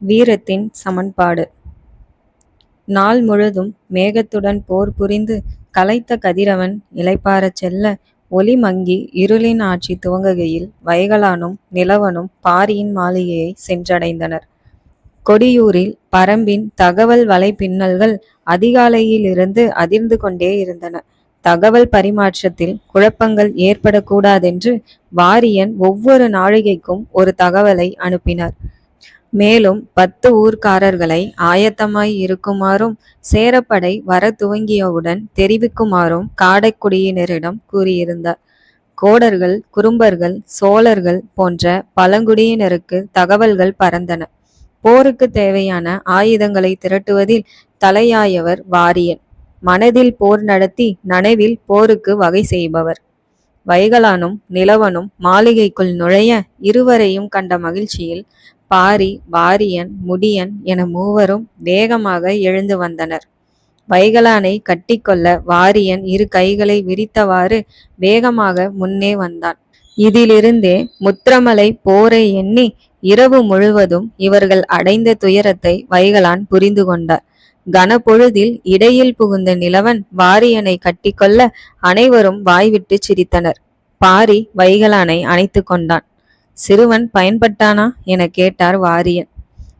வீரத்தின் சமன்பாடு நாள் முழுதும் மேகத்துடன் போர் புரிந்து கலைத்த கதிரவன் இலைப்பாறச் செல்ல ஒளி மங்கி இருளின் ஆட்சி துவங்குகையில் வைகலானும் நிலவனும் பாரியின் மாளிகையை சென்றடைந்தனர். கொடியூரில் பரம்பின் தகவல் வலைப்பின்னல்கள் அதிகாலையிலிருந்து அதிர்ந்து கொண்டே இருந்தன. தகவல் பரிமாற்றத்தில் குழப்பங்கள் ஏற்படக்கூடாதென்று வாரியன் ஒவ்வொரு நாழிகைக்கும் ஒரு தகவலை அனுப்பினார். மேலும் பத்து ஊர்க்காரர்களை ஆயத்தமாய் இருக்குமாறும் சேரப்படை வரத் துவங்கியவுடன் தெரிவிக்குமாறும் காடைக்குடியினரிடம் கூறியிருந்தார். கோடர்கள் குறும்பர்கள் சோழர்கள் போன்ற பழங்குடியினருக்கு தகவல்கள் பறந்தன. போருக்கு தேவையான ஆயுதங்களை திரட்டுவதில் தலையாயவர் வாரியன். மனதில் போர் நடத்தி நனவில் போருக்கு வகை செய்பவர். வைகலானும் நிலவனும் மாளிகைக்குள் நுழைய இருவரையும் கண்ட மகிழ்ச்சியில் பாரி வாரியன் முடியன் என மூவரும் வேகமாக எழுந்து வந்தனர். வைகலானை கட்டிக்கொள்ள வாரியன் இரு கைகளை விரித்தவாறு வேகமாக முன்னே வந்தான். இதிலிருந்தே முத்திரமலை போரை எண்ணி இரவு முழுவதும் இவர்கள் அடைந்த துயரத்தை வைகலான் புரிந்து கொண்டார். கனப்பொழுதில் இடையில் புகுந்த நிலவன் வாரியனை கட்டிக்கொள்ள அனைவரும் வாய்விட்டுச் சிரித்தனர். பாரி வைகலானை அணைத்து கொண்டான். சிறுவன் பயன்பட்டானா எனக் கேட்டார் வாரியன்.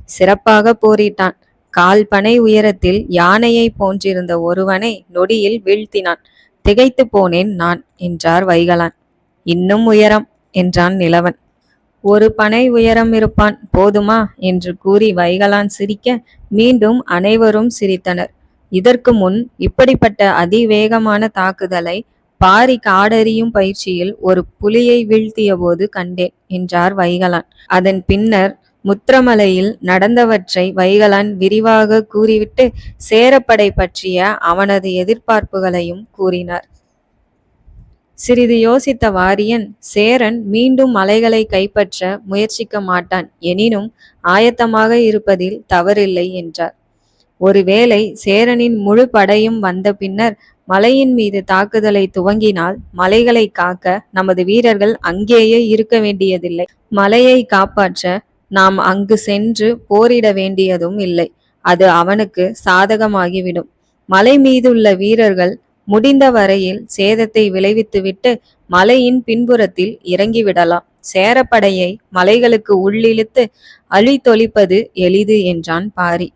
சிறப்பாக போரிட்டான். கால் பனை உயரத்தில் யானையை போன்றிருந்த ஒருவனை நொடியில் வீழ்த்தினான். திகைத்துப் போனேன் நான் என்றார் வைகலான். இன்னும் உயரம் என்றான் நிலவன். ஒரு பனை உயரம் இருப்பான் போதுமா என்று கூறி வைகலான் சிரிக்க மீண்டும் அனைவரும் சிரித்தனர். இதற்கு முன் இப்படிப்பட்ட அதிவேகமான தாக்குதலை பாரி காடறியும் பயிற்சியில் ஒரு புலியை வீழ்த்தியபோது கண்டேன் என்றார் வைகலான். அதன் பின்னர் முத்திரமலையில் நடந்தவற்றை வைகலான் விரிவாக கூறிவிட்டு சேரப்படை பற்றிய அவனது எதிர்பார்ப்புகளையும் கூறினார். சிறிது யோசித்த வாரியன் சேரன் மீண்டும் மலைகளை கைப்பற்ற முயற்சிக்க மாட்டான் எனினும் ஆயத்தமாக இருப்பதில் தவறில்லை என்றார். ஒருவேளை சேரனின் முழு படையும் வந்த பின்னர் மலையின் மீது தாக்குதலை துவங்கினால் மலைகளை காக்க நமது வீரர்கள் அங்கேயே இருக்க வேண்டியதில்லை. மலையை காப்பாற்ற நாம் அங்கு சென்று போரிட வேண்டியதும் இல்லை. அது அவனுக்கு சாதகமாகிவிடும். மலை மீதுள்ள வீரர்கள் முடிந்த வரையில் சேதத்தை விளைவித்துவிட்டு மலையின் பின்புறத்தில் இறங்கிவிடலாம். சேரப்படையை மலைகளுக்கு உள்ளிழுத்து அழித்தொழிப்பது எளிது என்றான் பாரி.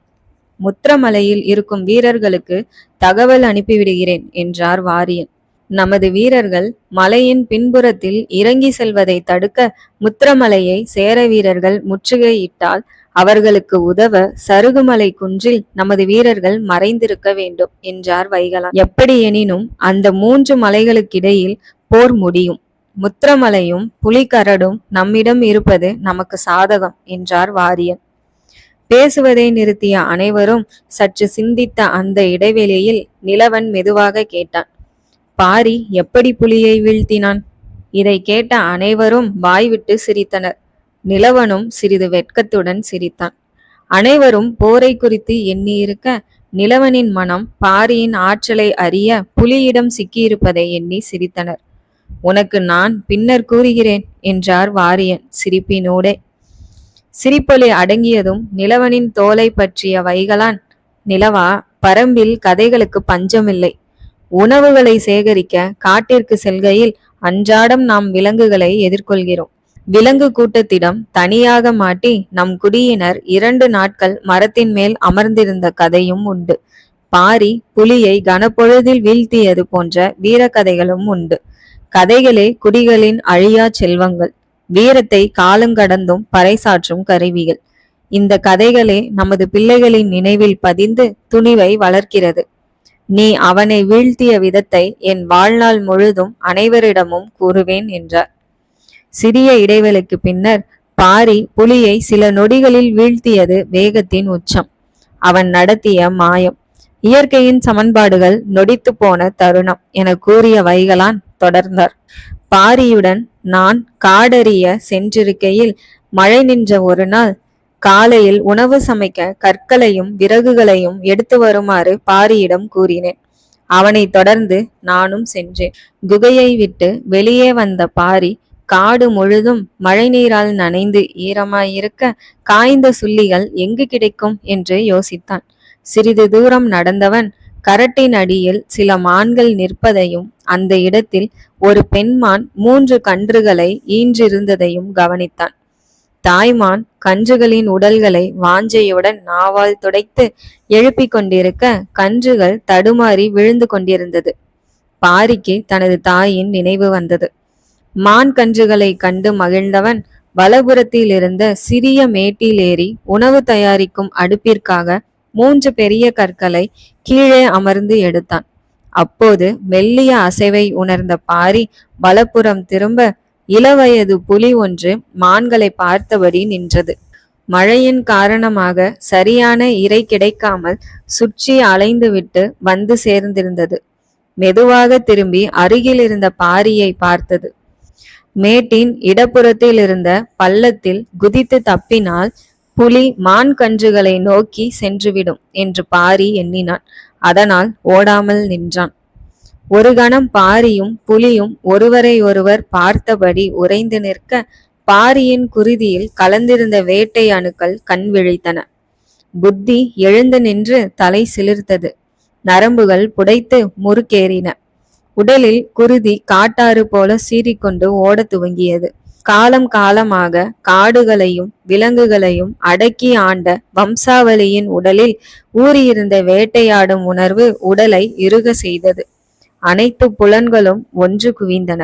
முத்திரமலையில் இருக்கும் வீரர்களுக்கு தகவல் அனுப்பிவிடுகிறேன் என்றார் வாரியன். நமது வீரர்கள் மலையின் பின்புறத்தில் இறங்கி செல்வதை தடுக்க முத்திரமலையை சேர வீரர்கள் முற்றுகையிட்டால் அவர்களுக்கு உதவ சருகுமலை குன்றில் நமது வீரர்கள் மறைந்திருக்க வேண்டும் என்றார் வைகலான். எப்படியெனினும் அந்த மூன்று மலைகளுக்கிடையில் போர் முடியும். முத்திரமலையும் புலிகரடும் நம்மிடம் இருப்பது நமக்கு சாதகம் என்றார் வாரியன். பேசுவதை நிறுத்திய அனைவரும் சற்று சிந்தித்த அந்த இடைவெளியில் நிலவன் மெதுவாக கேட்டான். பாரி எப்படி புலியை வீழ்த்தினான்? இதைக் கேட்ட அனைவரும் வாய்விட்டு சிரித்தனர். நிலவனும் சிறிது வெட்கத்துடன் சிரித்தான். அனைவரும் போரை குறித்து எண்ணியிருக்க நிலவனின் மனம் பாரியின் ஆற்றலை அறிய புலியிடம் சிக்கியிருப்பதை எண்ணி சிரித்தனர். உனக்கு நான் பின்னர் கூறுகிறேன் என்றார் வாரியன் சிரிப்பினூடே. சிரிப்பொலி அடங்கியதும் நிலவனின் தோலை பற்றிய வைகலான் நிலவா பரம்பில் கதைகளுக்கு பஞ்சமில்லை. உணவுகளை சேகரிக்க காட்டிற்கு செல்கையில் அன்றாடம் நாம் விலங்குகளை எதிர்கொள்கிறோம். விலங்கு கூட்டத்திடம் தனியாக மாட்டி நம் குடியினர் இரண்டு நாட்கள் மரத்தின் மேல் அமர்ந்திருந்த கதையும் உண்டு. பாரி புலியை கனப்பொழுதில் வீழ்த்தியது போன்ற வீரக்கதைகளும் உண்டு. கதைகளே குடிகளின் அழியா செல்வங்கள். வீரத்தை காலங்கடந்தும் பறைசாற்றும் கருவிகள். இந்த கதைகளே நமது பிள்ளைகளின் நினைவில் பதிந்து துணிவை வளர்க்கிறது. நீ அவனை வீழ்த்திய விதத்தை என் வாழ்நாள் முழுதும் அனைவரிடமும் கூறுவேன் என்றார். சிறிய இடைவெளிக்குப் பின்னர் பாரி புலியை சில நொடிகளில் வீழ்த்தியது வேகத்தின் உச்சம். அவன் நடத்திய மாயம். இயற்கையின் சமன்பாடுகள் நொடித்துப் போன தருணம் எனக் கூறிய வைகலான் தொடர்ந்தார். பாரியுடன் நான் காடறிய சென்றிருக்கையில் மழை நின்ற ஒரு நாள் காலையில் உணவு சமைக்க கற்களையும் விறகுகளையும் எடுத்து வருமாறு பாரியிடம் கூறினேன். அவனைத் தொடர்ந்து நானும் சென்றேன். குகையை விட்டு வெளியே வந்த பாரி காடு முழுதும் மழைநீரால் நனைந்து ஈரமாயிருக்க காய்ந்த சுள்ளிகள் எங்கு கிடைக்கும் என்று யோசித்தான் சிறிது தூரம் நடந்தவன் கரட்டின் அடியில் சில மான்கள் நிற்பதையும் அந்த இடத்தில் ஒரு பெண்மான் மூன்று கன்றுகளை ஈன்றிருந்ததையும் கவனித்தான். தாய்மான் கன்றுகளின் உடல்களை வாஞ்சையுடன் நாவால் துடைத்து எழுப்பிக் கொண்டிருக்க கன்றுகள் தடுமாறி விழுந்து கொண்டிருந்தது. பாரிக்கு தனது தாயின் நினைவு வந்தது. மான் கன்றுகளை கண்டு மகிழ்ந்தவன் வலபுறத்தில் இருந்த சிறிய மேட்டில் ஏறி உணவு தயாரிக்கும் அடுப்பிற்காக மூன்று பெரிய கற்களை கீழே அமர்ந்து எடுத்தான். அப்போது மெல்லிய அசைவை உணர்ந்த பாரி வலப்புறம் திரும்ப இளவயது புலி ஒன்று மான்களை பார்த்தபடி நின்றது. மழையின் காரணமாக சரியான இறை கிடைக்காமல் சுற்றி அலைந்துவிட்டு வந்து சேர்ந்திருந்தது. மெதுவாக திரும்பி அருகில் இருந்த பாரியை பார்த்தது. மேட்டின் இடப்புறத்தில் இருந்த பள்ளத்தில் குதித்து தப்பினால் புலி மான் கன்றுகளை நோக்கி சென்றுவிடும் என்று பாரி எண்ணினான். அதனால் ஓடாமல் நின்றான். ஒரு கணம் பாரியும் புலியும் ஒருவரை ஒருவர் பார்த்தபடி உறைந்து நிற்க பாரியின் குருதியில் கலந்திருந்த வேட்டை அணுக்கள் கண் விழித்தன. புத்தி எழுந்து நின்று தலை சிலிர்த்தது. நரம்புகள் புடைத்து முறுக்கேறின. உடலில் குருதி காட்டாறு போல சீறிக்கொண்டு ஓடத் துவங்கியது. காலம் காலமாக காடுகளையும் விலங்குகளையும் அடக்கி ஆண்ட வம்சாவளியின் உடலில் ஊறியிருந்த வேட்டையாடும் உணர்வு உடலை இறுக செய்தது. அனைத்து புலன்களும் ஒன்று குவிந்தன.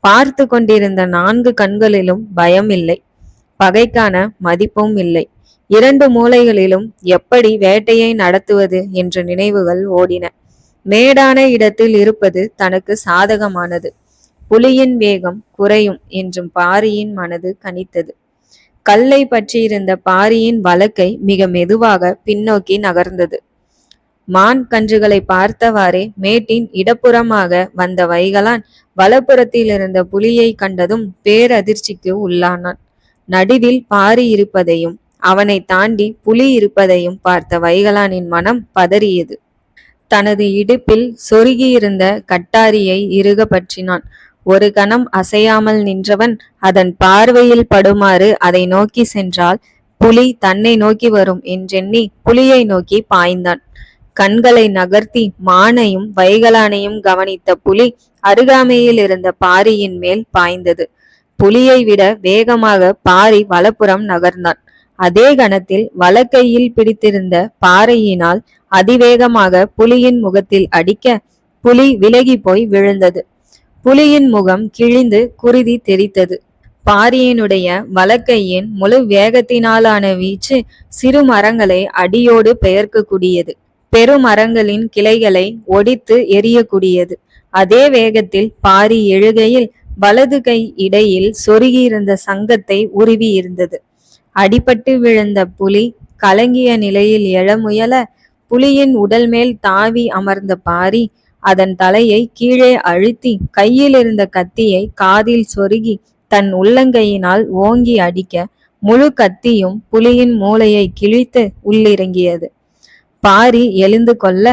பார்த்து கொண்டிருந்த நான்கு கண்களிலும் பயம் இல்லை. பகைக்கான மதிப்பும் இல்லை. இரண்டு மூலைகளிலும் எப்படி வேட்டையை நடத்துவது என்ற நினைவுகள் ஓடின. மேடான இடத்தில் இருப்பது தனக்கு சாதகமானது. புலியின் வேகம் குறையும் என்றும் பாரியின் மனது கணித்தது கல்லை பற்றியிருந்த பாரியின் வழக்கை மிக மெதுவாக பின்னோக்கி நகர்ந்தது. மான் கன்றுகளை பார்த்தவாறே மேட்டின் இடப்புறமாக வந்த வைகலான் வலப்புறத்தில் இருந்த புலியை கண்டதும் பேரதிர்ச்சிக்கு உள்ளானான். நடுவில் பாரி இருப்பதையும் அவனை தாண்டி புலி இருப்பதையும் பார்த்த வைகலானின் மனம் பதறியது. தனது இடுப்பில் சொருகியிருந்த கட்டாரியை இறுக பற்றினான் ஒரு கணம் அசையாமல் நின்றவன் அதன் பார்வையில் படுமாறு அதை நோக்கி சென்றால் புலி தன்னை நோக்கி வரும் என்றெண்ணி புலியை நோக்கி பாய்ந்தான். கண்களை நகர்த்தி மானையும் வைகலானையும் கவனித்த புலி அருகாமையில் இருந்த பாரியின் மேல் பாய்ந்தது. புலியை விட வேகமாக பாரி வலப்புறம் நகர்ந்தான். அதே கணத்தில் வலக்கையில் பிடித்திருந்த பாறையினால் அதிவேகமாக புலியின் முகத்தில் அடிக்க புலி விலகி போய் விழுந்தது. புலியின் முகம் கிழிந்து குருதி தெரித்தது பாரியினுடைய வலக்கையின் முழு வேகத்தினாலான வீச்சு சிறு மரங்களை அடியோடு பெயர்க்கக்கூடியது. பெருமரங்களின் கிளைகளை ஒடித்து எரியக்கூடியது அதே வேகத்தில் பாரி எழுகையில் வலது கை இடையில் சொருகியிருந்த சங்கத்தை உருவி இருந்தது அடிபட்டு விழுந்த புலி கலங்கிய நிலையில் எழ முயல புலியின் உடல் மேல் தாவி அமர்ந்த பாரி அதன் தலையை கீழே அழுத்தி கையில் இருந்த கத்தியை காதில் சொருகி தன் உள்ளங்கையினால் ஓங்கி அடிக்க முழு கத்தியும் புலியின் மூளையை கிழித்து உள்ளிறங்கியது. பாரி எழுந்து கொள்ள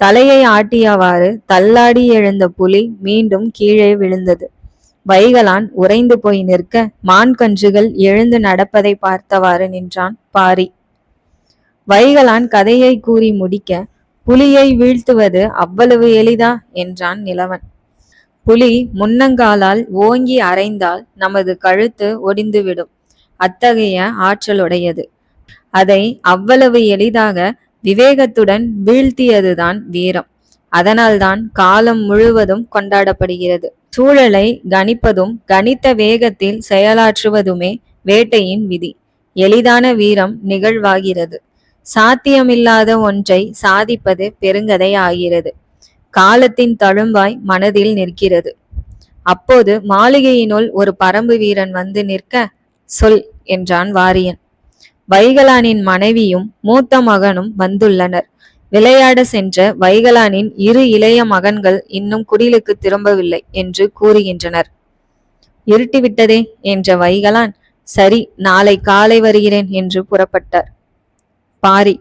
தலையை ஆட்டியவாறு தள்ளாடி எழுந்த புலி மீண்டும் கீழே விழுந்தது. வைகலான் உறைந்து போய் நிற்க மான் கன்றுகள் எழுந்து நடப்பதை பார்த்தவாறு நின்றான் பாரி. வைகலான் கதையை கூறி முடிக்க புலியை வீழ்த்துவது அவ்வளவு எளிதா? என்றான் நிலவன். புலி முன்னங்காலால் ஓங்கி அரைந்தால் நமது கழுத்து ஒடிந்துவிடும். அத்தகைய ஆற்றலுடையது. அதை அவ்வளவு எளிதாக விவேகத்துடன் வீழ்த்தியதுதான் வீரம். அதனால்தான் காலம் முழுவதும் கொண்டாடப்படுகிறது. சூழலை கணிப்பதும் கணித்த வேகத்தில் செயலாற்றுவதுமே வேட்டையின் விதி. எளிதான வீரம் நிகழ்வாகிறது. சாத்தியமில்லாத ஒன்றை சாதிப்பது பெருங்கதை ஆகிறது. காலத்தின் தழும்பாய் மனதில் நிற்கிறது. அப்போது மாளிகையினுள் ஒரு பரம்பு வீரன் வந்து நிற்க சொல் என்றான் வாரியன். வைகலானின் மனைவியும் மூத்த மகனும் வந்துள்ளனர். விளையாட சென்ற வைகலானின் இரு இளைய மகன்கள் இன்னும் குடிலுக்கு திரும்பவில்லை என்று கூறுகின்றனர். இருட்டிவிட்டதே என்ற வைகலான். சரி நாளை காலை வருகிறேன் என்று புறப்பட்டார். பாரி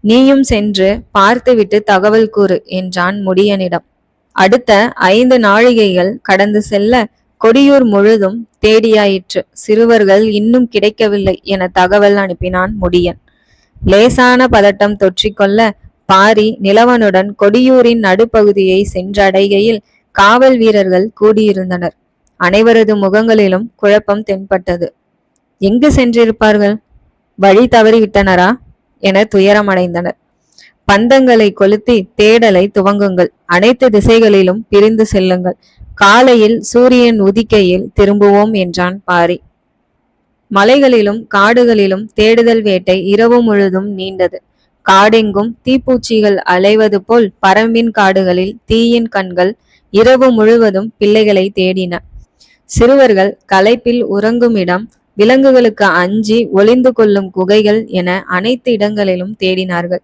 நீயும் சென்று பார்த்துவிட்டு தகவல் கூறு என்றான் முடியனிடம். அடுத்த ஐந்து நாழிகைகள் கடந்து செல்ல கொடியூர் முழுதும் தேடியாயிற்று. சிறுவர்கள் இன்னும் கிடைக்கவில்லை என தகவல் அனுப்பினான் முடியன். லேசான பதட்டம் தொற்றிக்கொள்ள பாரி நிலவனுடன் கொடியூரின் நடுப்பகுதியை சென்றடைகையில் காவல் வீரர்கள் கூடியிருந்தனர். அனைவரது முகங்களிலும் குழப்பம் தென்பட்டது. எங்கு சென்றிருப்பார்கள்? வழி தவறிவிட்டனரா? என துயரமடைந்தனர். பந்தங்களை கொளுத்தி தேடலை துவங்குங்கள். அனைத்து திசைகளிலும் பிரிந்து செல்லுங்கள். காலையில் சூரியன் உதிக்கையில் திரும்புவோம் என்றான் பாரி. மலைகளிலும் காடுகளிலும் தேடுதல் வேட்டை இரவு முழுதும் நீண்டது. காடெங்கும் தீப்பூச்சிகள் அலைவது போல் பரம்பின் காடுகளில் தீயின் கண்கள் இரவு முழுவதும் பிள்ளைகளை தேடின. சிறுவர்கள் களைப்பில் உறங்குமிடம் விலங்குகளுக்கு அஞ்சி ஒளிந்து கொள்ளும் குகைகள் என அனைத்து இடங்களிலும் தேடினார்கள்.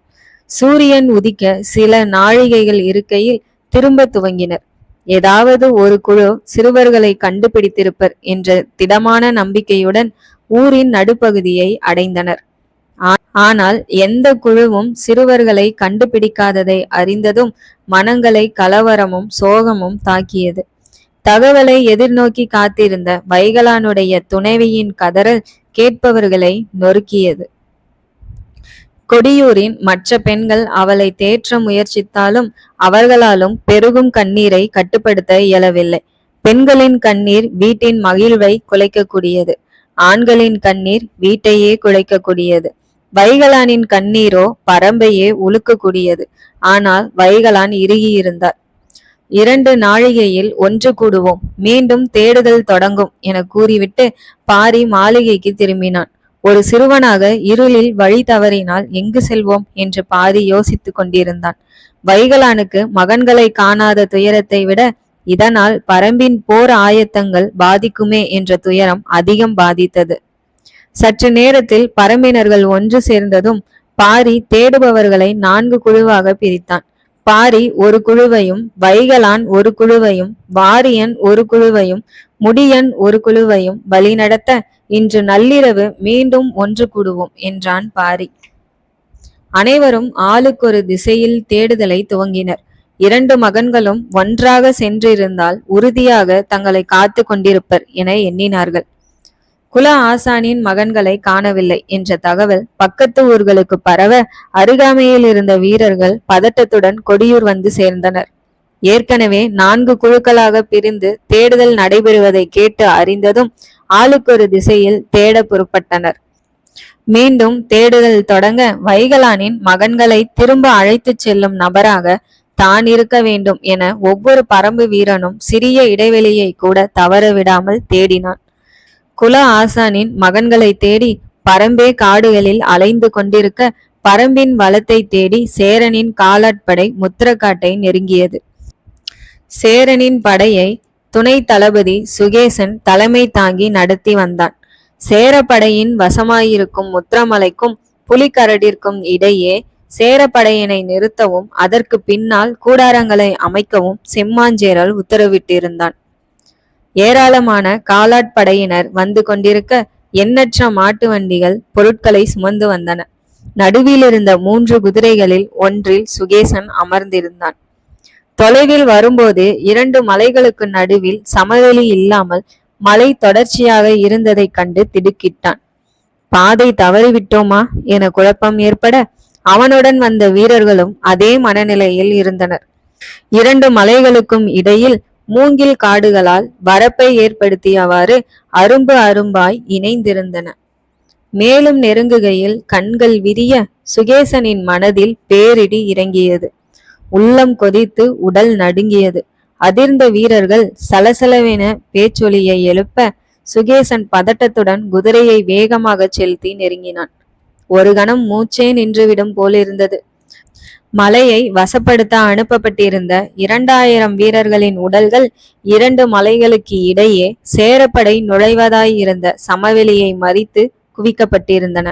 சூரியன் உதிக்க சில நாழிகைகள் இருக்கையில் திரும்ப துவங்கினர். ஏதாவது ஒரு குழு சிறுவர்களை கண்டுபிடித்திருப்பர் என்ற திடமான நம்பிக்கையுடன் ஊரின் நடுப்பகுதியை அடைந்தனர். ஆனால் எந்த குழுவும் சிறுவர்களை கண்டுபிடிக்காததை அறிந்ததும் மனங்களை கலவரமும் சோகமும் தாக்கியது. தகவலை எதிர்நோக்கி காத்திருந்த வைகலானுடைய துணைவியின் கதறல் கேட்பவர்களை நொறுக்கியது. கொடியூரின் மற்ற பெண்கள் அவளை தேற்ற முயற்சித்தாலும் அவர்களாலும் பெருகும் கண்ணீரை கட்டுப்படுத்த இயலவில்லை. பெண்களின் கண்ணீர் வீட்டின் மகிழ்வை குலைக்கக்கூடியது. ஆண்களின் கண்ணீர் வீட்டையே குலைக்கக்கூடியது. வைகலானின் கண்ணீரோ பரம்பையே உழுக்கக்கூடியது ஆனால் வைகலான் இறுகியிருந்தார். இரண்டு நாழிகையில் ஒன்று கூடுவோம். மீண்டும் தேடுதல் தொடங்கும் என கூறிவிட்டு பாரி மாளிகைக்கு திரும்பினான். ஒரு சிறுவனாக இருளில் வழி தவறினால் எங்கு செல்வோம் என்று பாரி யோசித்துக் கொண்டிருந்தான். வைகலானுக்கு மகன்களை காணாத துயரத்தை விட இதனால் பரம்பின் போர் ஆயத்தங்கள் பாதிக்குமே என்ற துயரம் அதிகம் பாதித்தது. சற்று நேரத்தில் பரம்பினர்கள் ஒன்று சேர்ந்ததும் பாரி தேடுபவர்களை நான்கு குழுவாக பிரித்தான். பாரி ஒரு குழுவையும் வைகலான் ஒரு குழுவையும் வாரியன் ஒரு குழுவையும் முடியன் ஒரு குழுவையும் வழிநடத்த இன்று நள்ளிரவு மீண்டும் ஒன்று கூடுவோம் என்றான் பாரி. அனைவரும் ஆளுக்கொரு திசையில் தேடுதலை துவங்கினர். இரண்டு மகன்களும் ஒன்றாக சென்றிருந்தால் உறுதியாக தங்களை காத்து கொண்டிருப்பர் என எண்ணினார்கள். குல ஆசானின் மகன்களை காணவில்லை என்ற தகவல் பக்கத்து ஊர்களுக்கு பரவ அருகாமையில் இருந்த வீரர்கள் பதட்டத்துடன் கொடியூர் வந்து சேர்ந்தனர். ஏற்கனவே நான்கு குழுக்களாக பிரிந்து தேடுதல் நடைபெறுவதை கேட்டு அறிந்ததும் ஆளுக்கொரு திசையில் தேட புறப்பட்டனர். மீண்டும் தேடுதல் தொடங்க வைகலானின் மகன்களை திரும்ப அழைத்துச் செல்லும் நபராக தான் இருக்க வேண்டும் என ஒவ்வொரு பரம்பு வீரனும் சிறிய இடைவெளியை கூட தவற விடாமல் தேடினான். குல ஆசானின் மகன்களை தேடி பரம்பே காடுகளில் அலைந்து கொண்டிருக்க பரம்பின் வளத்தை தேடி சேரனின் காலாட்படை முத்திரக்காட்டை நெருங்கியது. சேரனின் படையை துணை தளபதி சுகேசன் தலைமை தாங்கி நடத்தி வந்தான். சேரப்படையின் வசமாயிருக்கும் முத்திரமலைக்கும் புலிகரடிற்கும் இடையே சேரப்படையினை நிறுத்தவும் அதற்கு பின்னால் கூடாரங்களை அமைக்கவும் செம்மாஞ்சேரல் உத்தரவிட்டிருந்தான். ஏராளமான காலாட்படையினர் வந்து கொண்டிருக்க எண்ணற்ற மாட்டு வண்டிகள் பொருட்களை சுமந்து வந்தன. நடுவில் இருந்த மூன்று குதிரைகளில் ஒன்றில் சுகேசன் அமர்ந்திருந்தான். தொலைவில் வரும்போது இரண்டு மலைகளுக்கு நடுவில் சமவெளி இல்லாமல் மலை தொடர்ச்சியாக இருந்ததைக் கண்டு திடுக்கிட்டான். பாதை தவறிவிட்டோமா? என குழப்பம் ஏற்பட அவனுடன் வந்த வீரர்களும் அதே மனநிலையில் இருந்தனர். இரண்டு மலைகளுக்கும் இடையில் மூங்கில் காடுகளால் வரப்பை ஏற்படுத்தியவாறு அரும்பு அரும்பாய் இணைந்திருந்தன. மேலும் நெருங்குகையில் கண்கள் விரிய சுகேசனின் மனதில் பேரிடி இறங்கியது. உள்ளம் கொதித்து உடல் நடுங்கியது. அதிர்ந்த வீரர்கள் சலசலவென பேச்சொலியை எழுப்ப சுகேசன் பதட்டத்துடன் குதிரையை வேகமாக செலுத்தி நெருங்கினான். ஒரு கணம் மூச்சே நின்றுவிடும் போலிருந்தது. மலையை வசப்படுத்த அனுப்பப்பட்டிருந்த இரண்டாயிரம் வீரர்களின் உடல்கள் இரண்டு மலைகளுக்கு இடையே சேரப்படை நுழைவதாயிருந்த சமவெளியை மறித்து குவிக்கப்பட்டிருந்தன.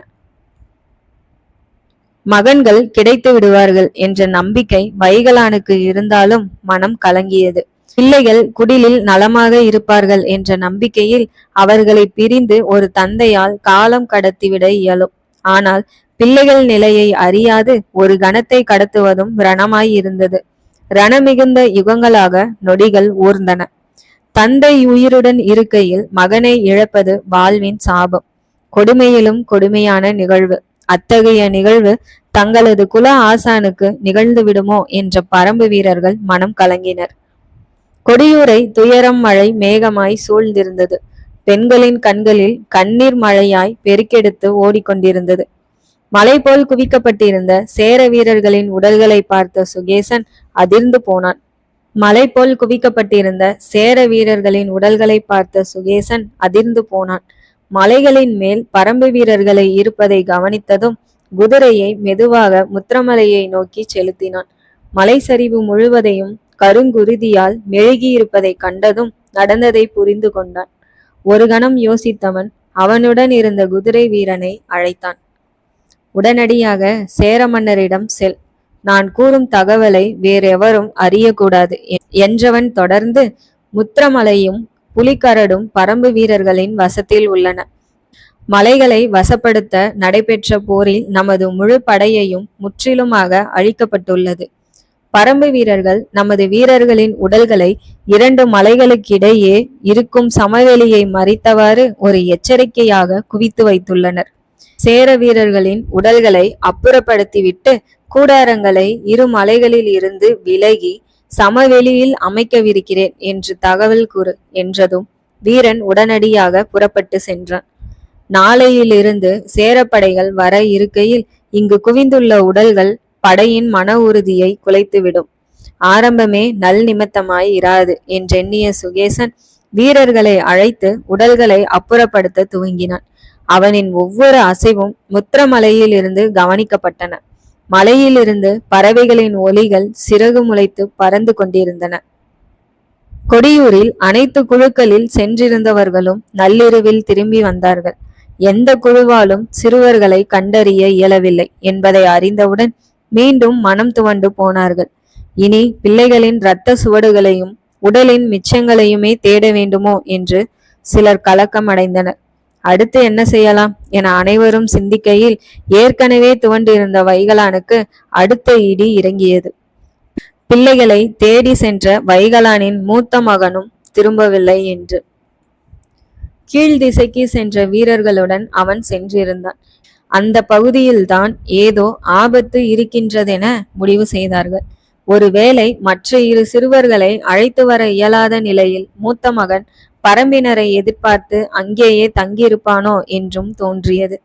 மகன்கள் கிடைத்து விடுவார்கள் என்ற நம்பிக்கை வைகலானுக்கு இருந்தாலும் மனம் கலங்கியது. பிள்ளைகள் குடிலில் நலமாக இருப்பார்கள் என்ற நம்பிக்கையில் அவர்களை பிரிந்து ஒரு தந்தையால் காலம் கடத்திவிட இயலும். ஆனால் பிள்ளைகள் நிலையை அறியாது ஒரு கணத்தை கடத்துவதும் ரணமாய் இருந்தது ரணமிகுந்த யுகங்களாக நொடிகள் ஊர்ந்தன. தந்தை உயிருடன் இருக்கையில் மகனை இழப்பது வாழ்வின் சாபம். கொடுமையிலும் கொடுமையான நிகழ்வு. அத்தகைய நிகழ்வு தங்களது குல ஆசானுக்கு நிகழ்ந்து விடுமோ என்ற பரம்பு வீரர்கள் மனம் கலங்கினர். கொடியூரை துயரம் மழை மேகமாய் சூழ்ந்திருந்தது. பெண்களின் கண்களில் கண்ணீர் மழையாய் பெருக்கெடுத்து ஓடிக்கொண்டிருந்தது. மலை போல் குவிக்கப்பட்டிருந்த சேர வீரர்களின் உடல்களை பார்த்த சுகேசன் அதிர்ந்து போனான். மலை போல் குவிக்கப்பட்டிருந்த சேர வீரர்களின் உடல்களை பார்த்த சுகேசன் அதிர்ந்து போனான். மலைகளின் மேல் பரம்பு வீரர்களை இருப்பதை கவனித்ததும் குதிரையை மெதுவாக முத்திரமலையை நோக்கி செலுத்தினான். மலை சரிவு முழுவதையும் கருங்குருதியால் மெழுகியிருப்பதை கண்டதும் நடந்ததை புரிந்து கொண்டான். ஒரு கணம் யோசித்தவன் அவனுடன் இருந்த குதிரை வீரனை அழைத்தான். உடனடியாக சேர மன்னரிடம் செல். நான் கூறும் தகவலை வேறெவரும் அறியக்கூடாது என்றவன் தொடர்ந்து முத்திரமலையும் புலிக்கரடும் பரம்பு வீரர்களின் வசத்தில் உள்ளன. மலைகளை வசப்படுத்த நடைபெற்ற போரில் நமது முழு படையையும் முற்றிலுமாக அழிக்கப்பட்டுள்ளது. பரம்பு வீரர்கள் நமது வீரர்களின் உடல்களை இரண்டு மலைகளுக்கிடையே இருக்கும் சமவெளியை மறித்தவாறு ஒரு எச்சரிக்கையாக குவித்து வைத்துள்ளனர். சேர வீரர்களின் உடல்களை அப்புறப்படுத்திவிட்டு கூடாரங்களை இரு மலைகளில் இருந்து விலகி சமவெளியில் அமைக்கவிருக்கிறேன் என்று தகவல் கூறு என்றதும் வீரன் உடனடியாக புறப்பட்டு சென்றான். நாளையிலிருந்து சேரப்படைகள் வர இருக்கையில் இங்கு குவிந்துள்ள உடல்கள் படையின் மன உறுதியை குலைத்துவிடும். ஆரம்பமே நல் நிமித்தமாய் இராது என்றெண்ணிய சுகேசன் வீரர்களை அழைத்து உடல்களை அப்புறப்படுத்த துவங்கினான். அவனின் ஒவ்வொரு அசைவும் முத்திரமலையில் இருந்து கவனிக்கப்பட்டன. மலையிலிருந்து பறவைகளின் ஒலிகள் சிறகு முளைத்து பறந்து கொண்டிருந்தன. கொடியூரில் அனைத்து குழுக்களில் சென்றிருந்தவர்களும் நள்ளிரவில் திரும்பி வந்தார்கள். எந்த குழுவாலும் சிறுவர்களை கண்டறிய இயலவில்லை என்பதை அறிந்தவுடன் மீண்டும் மனம் துவண்டு போனார்கள். இனி பிள்ளைகளின் இரத்த சுவடுகளையும் உடலின் மிச்சங்களையுமே தேட வேண்டுமோ என்று சிலர் கலக்கம் அடைந்தனர் அடுத்து என்ன செய்யலாம் என அனைவரும் சிந்திக்கையில் ஏற்கனவே துவண்டிருந்த வைகலானுக்கு அடுத்த இடி இறங்கியது. பிள்ளைகளை தேடி சென்ற வைகலானின் மூத்த மகனும் திரும்பவில்லை என்று. கீழ் திசைக்கு சென்ற வீரர்களுடன் அவன் சென்றிருந்தான். அந்த பகுதியில்தான் ஏதோ ஆபத்து இருக்கின்றதென முடிவு செய்தார்கள். ஒருவேளை மற்ற இரு சிறுவர்களை அழைத்து வர இயலாத நிலையில் மூத்த மகன் பரம்பினரை எதிர்பார்த்து அங்கேயே தங்கியிருப்பானோ என்றும் தோன்றியது.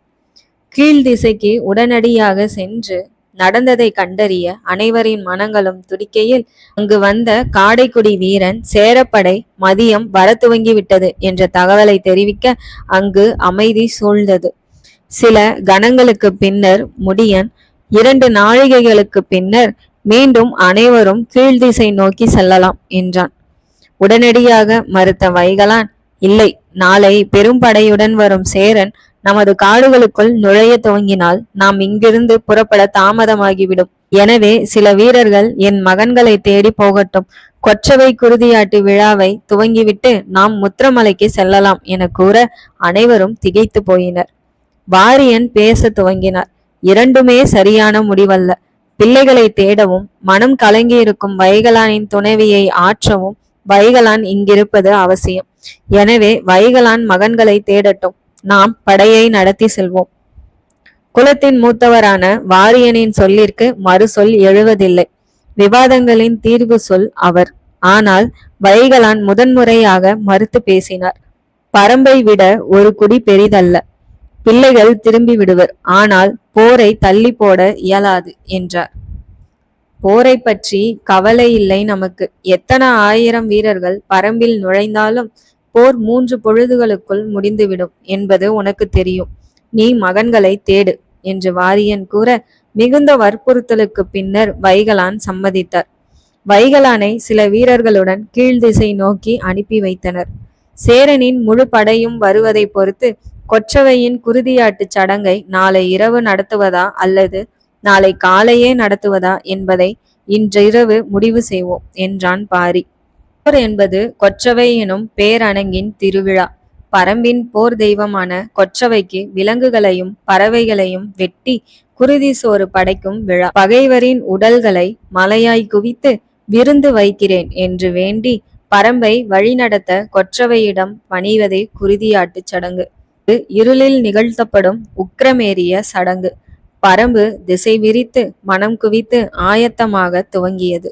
கீழ் திசைக்கு உடனடியாக சென்று நடந்ததை கண்டறிய அனைவரின் மனங்களும் துடிக்கையில் அங்கு வந்த காடைக்குடி வீரன் சேரப்படை மதியம் வர துவங்கிவிட்டது என்ற தகவலை தெரிவிக்க அங்கு அமைதி சூழ்ந்தது. சில கணங்களுக்கு பின்னர் முடியன் இரண்டு நாழிகைகளுக்கு பின்னர் மீண்டும் அனைவரும் கீழ்திசை நோக்கி செல்லலாம் என்றான். உடனடியாக மறுத்த வைகலான் இல்லை நாளை பெரும்படையுடன் வரும் சேரன் நமது காடுகளுக்குள் நுழைய துவங்கினால் நாம் இங்கிருந்து புறப்பட தாமதமாகிவிடும். எனவே சில வீரர்கள் என் மகன்களை தேடி போகட்டும். கொற்றவை குருதியாட்டு விழாவை துவங்கிவிட்டு நாம் முத்திரமலைக்கு செல்லலாம் என கூற அனைவரும் திகைத்து போயினர். வாரியன் பேச துவங்கினார். இரண்டுமே சரியான முடிவல்ல. பிள்ளைகளை தேடவும் மனம் கலங்கியிருக்கும் வைகலானின் துணைவியை ஆற்றவும் வைகலான் இங்கிருப்பது அவசியம். எனவே வைகலான் மகன்களை தேடட்டும். நாம் படையை நடத்தி செல்வோம். குலத்தின் மூத்தவரான வாரியனின் சொல்லிற்கு மறுசொல் எழுவதில்லை. விவாதங்களின் தீர்வு சொல் அவர். ஆனால் வைகலான் முதன்முறையாக மறுத்து பேசினார். பரம்பை விட ஒரு குடி பெரிதல்ல. பிள்ளைகள் திரும்பி விடுவர். ஆனால் போரை தள்ளி போட இயலாது என்றார். போரை பற்றி கவலை இல்லை நமக்கு. எத்தனை ஆயிரம் வீரர்கள் பரம்பில் நுழைந்தாலும் போர் மூன்று பொழுதுகளுக்குள் முடிந்துவிடும் என்பது உனக்கு தெரியும். நீ மகன்களை தேடு என்று வாரியன் கூற மிகுந்த வற்புறுத்தலுக்கு பின்னர் வைகலான் சம்மதித்தார். வைகலானை சில வீரர்களுடன் கீழ் திசை நோக்கி அனுப்பி வைத்தனர். சேரனின் முழு படையும் வருவதை பொறுத்து கொற்றவையின் குருதியாட்டு சடங்கை நாளை இரவு நடத்துவதா அல்லது நாளை காலையே நடத்துவதா என்பதை இன்றிரவு முடிவு செய்வோம் என்றான் பாரி. போர் என்பது கொற்றவை எனும் பேரணங்கின் திருவிழா. பரம்பின் போர் தெய்வமான கொற்றவைக்கு விலங்குகளையும் பறவைகளையும் வெட்டி குருதி சோறு படைக்கும் விழா. பகைவரின் உடல்களை மலையாய் குவித்து விருந்து வைக்கிறேன் என்று வேண்டி பரம்பை வழிநடத்த கொற்றவையிடம் பணிவதே குருதியாட்டுச் சடங்கு. இது இருளில் நிகழ்த்தப்படும் உக்கிரமேறிய சடங்கு. பரம்பு திசை விரித்து மனம் குவித்து ஆயத்தமாக துவங்கியது.